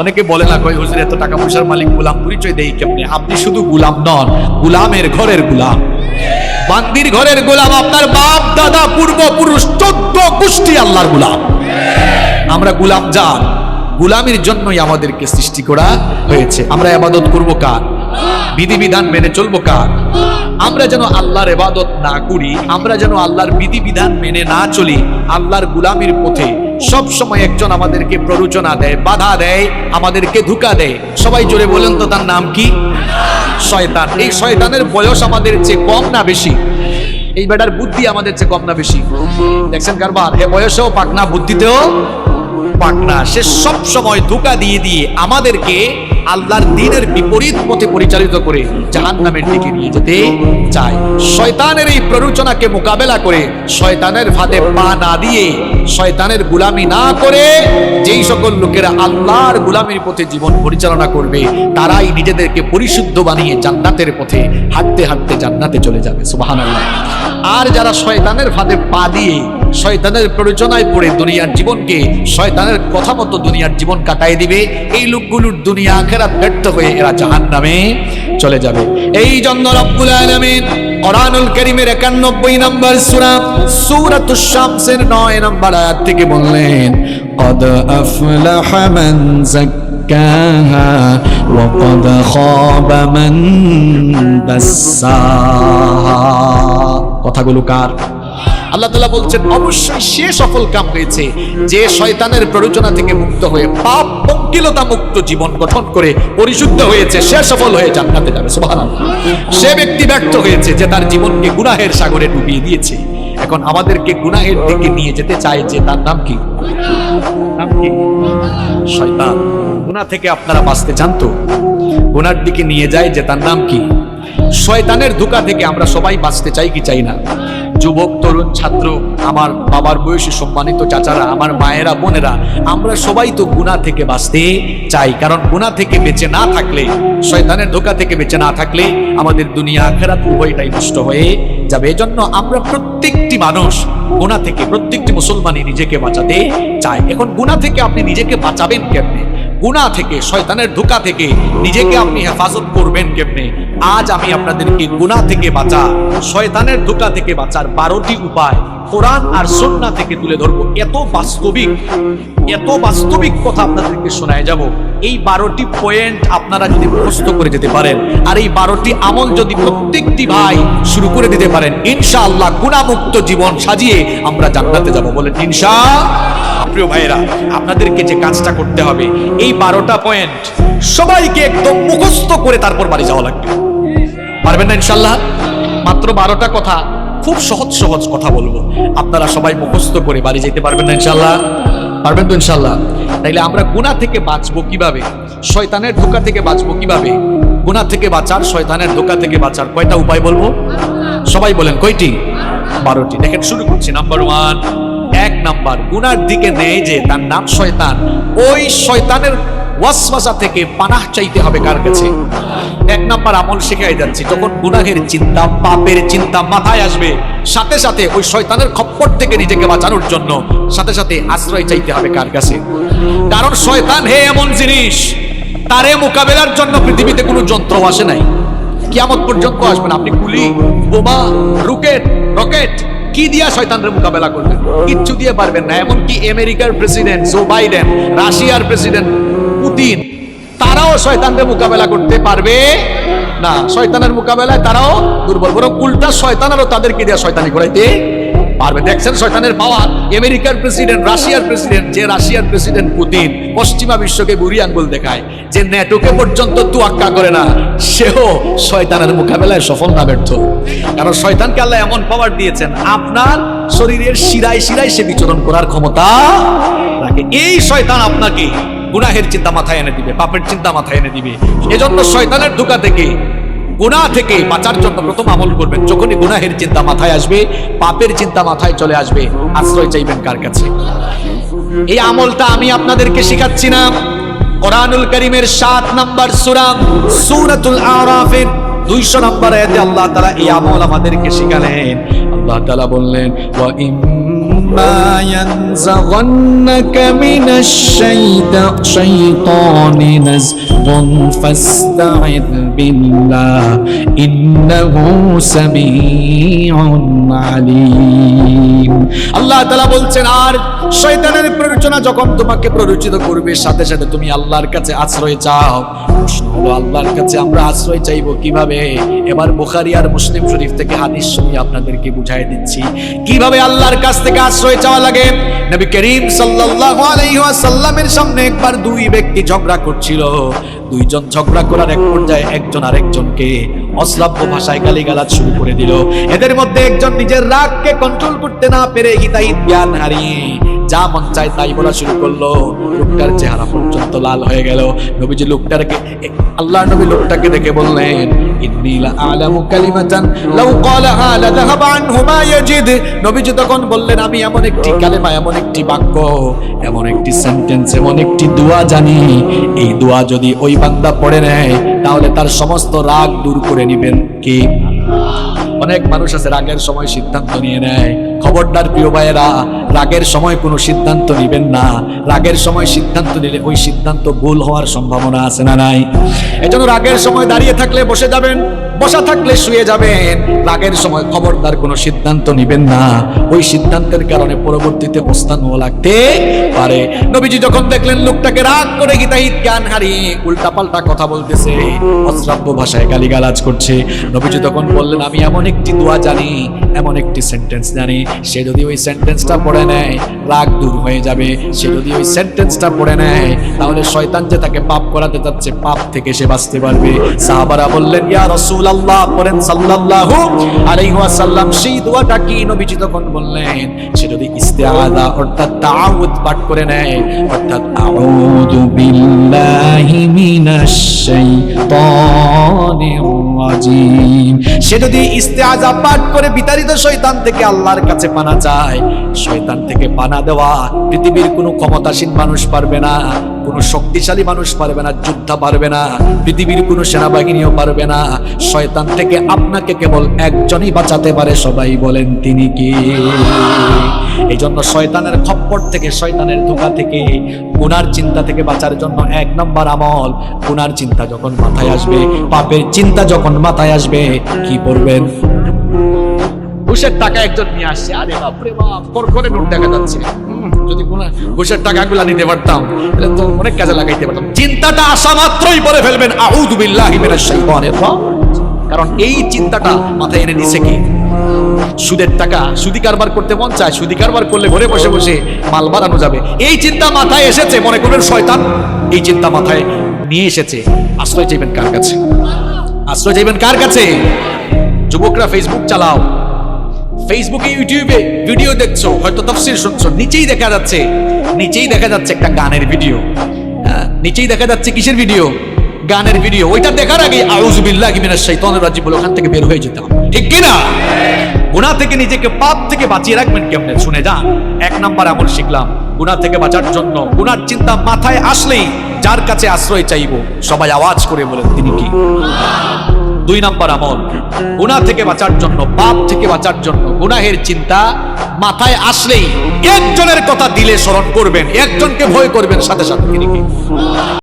অনেকে বলে না কই হুজুর, এত টাকা পয়সার মালিক গুলাম, পরিচয় দেই কেমনে? আপনি শুধু গুলাম নন, গুলামের ঘরের গুলাম। বান্দির ঘরের গোলাম, আপনার বাপ, দাদা, পূর্বপুরুষ, চোদ্দ গোষ্ঠী আল্লাহর গোলাম। আমরা গুলাম যান গুলামির জন্যই আমাদেরকে সৃষ্টি করা হয়েছে। আমরা এবাদত করব কার? বিধিবিধান মেনে চলবো কার? আমরা যেন আল্লাহর এবাদত না করি, আমরা যেন আল্লাহর বিধিবিধান মেনে না চলি, আল্লাহর গুলামির পথে সব সময় একজন আমাদেরকে প্ররোচনা দেয়, বাধা দেয়, আমাদেরকে ধুকা দেয়। সবাই জোরে বলেন তো, তার নাম কি? শয়তান। এই শয়তানের বয়স আমাদের চেয়ে কম না বেশি? এই বেটার বুদ্ধি আমাদের চেয়ে কম না বেশি? দেখছেন কারবার? এ বয়সেও পাক না, বুদ্ধিতেও পাক না সে সব সময় ধোকা দিয়ে দিয়ে আমাদেরকে আল্লাহর দিনের বিপরীত পথে পরিচালিত করে জাহান নামের দিকে নিয়ে যেতে চায়। শয়তানের এই প্ররোচনাকে মোকাবেলা করে শয়তানের ফাঁদে পা না দিয়ে শয়তানের গুলামি না করে যেই সকল লোকেরা আল্লাহর গুলামির পথে জীবন পরিচালনা করবে, তারাই নিজেদেরকে পরিশুদ্ধ বানিয়ে জান্নাতের পথে হাঁটতে হাঁটতে জান্নাতে চলে যাবে। সুবহানাল্লাহ। আর যারা শয়তানের ফাঁদে পা দিয়ে শয়তানের প্ররোচনায় পড়ে দুনিয়ার জীবনকে শয়তানের কথা মতো দুনিয়ার জীবন কাটায় দিবে এই লোকগুলোর দুনিয়া আখেরাত ব্যর্থ হয়ে এরা জাহান নামে চলে যাবে এই জন্য রব্বুল আলামিন কোরআনুল কারীমের 91 নম্বর সূরা সূরাতুশ শামসের 9 নম্বর আয়াত থেকে বললেন قد أفلح من زكاها وقد خاب من دساها কথাগুলো কার আল্লাহ তাআলা বলছেন, অবশ্যই সে সফল কাম হয়েছে যে শয়তানের প্ররোচনা থেকে মুক্ত হয়ে পাপ পঙ্কিলতা মুক্ত জীবন গঠন করে পরিশুদ্ধ হয়েছে, সে সফল হয়ে জান্নাতে যাবে সে ব্যক্তি ব্যর্থ হয়েছে যে তার জীবনকে গুনাহের সাগরে ডুবিয়ে দিয়েছে। এখন আমাদেরকে গুনাহের দিকে নিয়ে যেতে চায় যে তার নাম কি? নাম কি? শয়তান। গুনাহ থেকে আপনারা বাঁচতে চান তো? গুনার দিকে নিয়ে যায় যে তার নাম কি? শয়তানের ধোকা থেকে আমরা সবাই বাঁচতে চাই কি চাই না? যুবক, তরুণ, ছাত্র, আমার বাবার বয়সী সম্মানিত চাচারা, আমার মায়েরা, বোনেরা, আমরা সবাই তো গুণা থেকে বাঁচতে চাই। কারণ গুণা থেকে বেঁচে না থাকলে, শয়তানের ধোকা থেকে বেঁচে না থাকলে আমাদের দুনিয়া, আখেরাত উভয়টাই নষ্ট হয়ে যাবে। এজন্য আমরা প্রত্যেকটি মানুষ গুণা থেকে, প্রত্যেকটি মুসলমানই নিজেকে বাঁচাতে চায় এখন গুণা থেকে আপনি নিজেকে বাঁচাবেন কেমনে? গুণা থেকে, শয়তানের ধোকা থেকে নিজেকে আপনি হেফাজত করবেন কেমনে? আজ আমি আপনাদেরকে গুণা থেকে বাঁচা শয়তানের ধোকা থেকে বাঁচার বারোটি উপায় কোরআন আর সন্না থেকে তুলে ধরবো। এত বাস্তবিক এত বাস্তবিক কথা আপনাদেরকে শোনায় যাব। এই বারোটি পয়েন্ট আপনারা যদি মুখস্থ করে যেতে পারেন, আর এই বারোটি আমল যদি প্রত্যেকটি ভাই শুরু করে দিতে পারেন, ইনশাআল্লাহ গুণামুক্ত জীবন সাজিয়ে আমরা জান্নাতে যাব বলেন, ইনশা প্রিয় ভাইরা আপনাদেরকে যে কাজটা করতে হবে, এই বারোটা পয়েন্ট সবাইকে একদম মুখস্থ করে তারপর বাড়ি যাওয়া লাগবে। পারবেন না ইনশাল্লাহ? মাত্র বারোটা কথা, খুব সহজ সহজ কথা বলব। আপনারা সবাই মুখস্থ করে বাড়ি যেতে পারবেন না ইনশাল্লাহ? পারবেন তো ইনশাল্লাহ? তাইলে আমরা গুণা থেকে বাঁচবো কীভাবে? শয়তানের ধোকা থেকে বাঁচবো কীভাবে? গুণা থেকে বাঁচার, শয়তানের ধোকা থেকে বাঁচার কয়টা উপায় বলব? সবাই বলেন কয়টি? বারোটি। দেখেন শুরু করছি। নাম্বার ওয়ান এক নাম্বার, গুনার দিকে নেয় যে তার নাম শয়তান। ওই শয়তানের ওয়াসওয়াসা থেকে পানাহ চাইতে হবে কার কাছে? এক নাম্বার আমল শেখাই যাচ্ছি, যখন গুনাহের চিন্তা, পাপের চিন্তা মাথায় আসবে, সাথে সাথে ওই শয়তানের খপ্পর থেকে নিজেকে বাঁচানোর জন্য সাথে সাথে আশ্রয় চাইতে হবে কার কাছে? কারণ শয়তান হে এমন জিনিস, তারে মোকাবেলার জন্য পৃথিবীতে কোনো যন্ত্র আসে নাই। কিয়ামত পর্যন্ত আসবেন আপনি গুলি বোমা, রুকেট, রকেট কি দিয়া শয়তানের মোকাবেলা করবেন কিচ্ছু দিয়ে পারবেন না। এমনকি আমেরিকার প্রেসিডেন্ট জো বাইডেন, রাশিয়ার প্রেসিডেন্ট পুতিন, তারাও শয়তানদের মোকাবেলা করতে পারবে না। শয়তানের মোকাবেলায় তারাও দুর্বল। বরং উল্টা শয়তানেরও তাদেরকে দিয়ে শয়তানি করাইতে পারবে। দেখছেন শয়তানের পাওয়ার? আমেরিকার প্রেসিডেন্ট, রাশিয়ার প্রেসিডেন্ট, যে রাশিয়ার প্রেসিডেন্ট পুতিন পশ্চিমা বিশ্বকে বুড়ি আঙ্গুল দেখায়, যে নেটোকে পর্যন্ত তুয়াক্কা করে না, সেও শয়তানের মোকাবেলায় সফল না, ব্যর্থ। কারণ শয়তানকে আল্লাহ এমন পাওয়ার দিয়েছেন, আপনার শরীরের শিরায় শিরায় সে বিচরণ করার ক্ষমতা রাখে। এই শয়তান আপনাকে গুনাহের চিন্তা মাথায় এনে দিবে, পাপের চিন্তা মাথায় এনে দিবে। এজন্য শয়তানের ধোকা থেকে গুনাহ থেকে বাঁচার জন্য প্রথম আমল করবেন যখনই গুনাহের চিন্তা মাথায় আসবে পাপের চিন্তা মাথায় চলে আসবে আশ্রয় চাইবেন কার কাছে এই আমলটা আমি আপনাদেরকে শেখাচ্ছি না কোরআনুল করিমের সাত নম্বর সুরাম সুরাতুল আরাফের দুইশো নম্বর আয়াতে আল্লাহ তাআলা এই আমল আমাদেরকে শিখালেন আল্লাহ তাআলা বললেন ওয়া ইন إما ينزغنك من الشيطان نزغ فاستعذ بالله إنه سميع عليم আল্লাহ তালা বলছেন আর শয়তানের প্ররোচনা যখন তোমাকে প্ররোচিত করবে সাথে সাথে তুমি আল্লাহর কাছে আশ্রয় চাও প্রশ্ন হলো আল্লাহর কাছে আমরা আশ্রয় চাইবো কিভাবে এবার বুখারি আর মুসলিম শরীফ থেকে হাদিস শুনি আপনাদেরকে বুঝাই দিচ্ছি কিভাবে আল্লাহর কাছ থেকে আশ্রয় চাওয়া লাগে নবী করিম সাল্লাল্লাহু আলাইহি ওয়াসাল্লামের সামনে একবার দুই ব্যক্তি ঝগড়া করছিল দুইজন ঝগড়া করার এক পর্যায়ে একজন আরেকজনকে অশ্রাব্য ভাষায় গালিগালাজ শুরু করে দিল। এদের মধ্যে একজন নিজের রাগকে কন্ট্রোল করতে না পেরে হিতাহিত জ্ঞান হারিয়ে যা মন চায় তাই বলা শুরু করল। লোকটার চেহারা পর্যন্ত লাল হয়ে গেল। নবীজি লোকটাকে আল্লাহ নবী লোকটাকে দেখে বললেন ইন্নী কালিমাতান। লাউ মা ইয়াজিদ। নবীজি তখন বললেন, আমি এমন একটি কালেমা, এমন একটি বাক্য, এমন একটি সেন্টেন্স এমন একটি দোয়া জানি। এই দোয়া যদি ওই বান্দা পড়ে নেয়, তাহলে তার সমস্ত রাগ দূর করে নিবেন কি? অনেক মানুষ আছে, রাগের সময় সিদ্ধান্ত নিয়ে নেয়। খবরদার প্রিয় ভাইয়েরা, রাগের সময় কোনো সিদ্ধান্ত নেবেন না। রাগের সময় সিদ্ধান্ত নিলে ওই সিদ্ধান্ত ভুল হওয়ার সম্ভাবনা আছে না নাই? এজন্য রাগের সময় দাঁড়িয়ে থাকলে বসে যাবেন, বসা থাকলে শুয়ে যাবেন। রাগের সময় খবরদার কোনো সিদ্ধান্ত নেবেন না। ওই সিদ্ধান্তের কারণে পরবর্তীতে প্রস্থানও লাগতে পারে। নবীজি যখন দেখলেন লোকটাকে রাগ করে গীতাহিত জ্ঞান হারিয়ে উল্টাপাল্টা কথা বলতেছে, অশ্রাব্য ভাষায় গালিগালাজ করছে। নবীজি তখন বললেন, আমি এমন একটি দোয়া জানি, এমন একটি সেন্টেন্স জানি, সে যদি ওই সেন্টেন্সটা পড়ে নেয়, রাগ দূর হয়ে যাবে। সে যদি ওই সেন্টেন্সটা পড়ে নেয়, তাহলে শয়তান যে তাকে পাপ করাতে যাচ্ছে পাপ থেকে সে বাঁচতে পারবে। সাহাবারা বললেন, ইয়া রাসূলুল্লাহ, পড়েন সাল্লাল্লাহু আলাইহি ওয়াসাল্লাম। সেই দোয়াটা কি? নবীজি তখন বললেন, সে যদি ইস্তেআযা অর্থাৎ তাআউদ পাঠ করে নেয় অর্থাৎ আউযু বিল্লাহি মিনাশ শাইতানির রাজিম। সে যদি ইস্তেআযা পাঠ করে বিতাড়িত শয়তান থেকে আল্লাহর কাছে পানা চায় শয়তান থেকে পানা দেওয়া পৃথিবীর কোনো ক্ষমতাসীন মানুষ পারবে না। কোনো শক্তিশালী মানুষ পারবে না, যোদ্ধা পারবে না, পৃথিবীর কোনো সেনাবাহিনীও পারবে না। শয়তান থেকে আপনাকে কেবল একজনই বাঁচাতে পারে, সবাই বলেন তিনি কি? এই জন্য শয়তানের খপ্পর থেকে, শয়তানের ধোকা থেকে, গুনার চিন্তা থেকে বাঁচার জন্য এক নম্বর আমল, গুনার চিন্তা যখন মাথায় আসবে, পাপের চিন্তা যখন মাথায় আসবে, কি করবেন ঘুষের টাকা একজন নিয়ে আসছে। আরে বাপরে বাপ, কর করে নোট দেখা যাচ্ছে। যদি ঘুষের টাকাগুলা নিতে পারতাম, তাহলে তো অনেক কাজে লাগাইতে পারতাম। চিন্তাটা আসা মাত্রই বলে ফেলবেন, আউযু মিনাশ শাইতানির কারণ এই চিন্তাটা মাথায় এনে কি? সুদের টাকা, সুদি কারবার করতে মন চায়, সুদি কারবার করলে ঘরে বসে বসে মাল বাড়ানো যাবে। এই চিন্তা মাথায় এসেছে, মনে করবেন শয়তান? এই চিন্তা মাথায় নিয়ে এসেছে। আশ্রয় চাইবেন কার কাছে? আশ্রয় চাইবেন কার কাছে? যুবকরা ফেসবুক চালাও। ফেসবুকে ইউটিউবে ভিডিও দেখছ হয়তো তফসিল শুনছো নিচেই দেখা যাচ্ছে নিচেই দেখা যাচ্ছে একটা গানের ভিডিও হ্যাঁ, নিচেই দেখা যাচ্ছে কিসের ভিডিও গানের ভিডিও ওইটা দেখার আগে আউযু বিল্লাহি মিনাশ শাইতানির রাজিম বলে ওখান থেকে বের হয়ে যেতাম ঠিক কি না গুনাহ থেকে নিজেকে পাপ থেকে বাঁচিয়ে রাখবেন কেমনে? শুনে যান। এক নাম্বার আমল শিখলাম। গুনাহ থেকে বাঁচার জন্য গুনার চিন্তা মাথায় আসলেই যার কাছে আশ্রয় চাইব সবাই আওয়াজ করে বলেন তিনি কি? দুই নাম্বার আমল। গুণা থেকে বাঁচার জন্য, পাপ থেকে বাঁচার জন্য গুনাহের চিন্তা মাথায় আসলেই একজনের কথা দিলে স্মরণ করবেন, একজনকে ভয় করবেন সাথে সাথে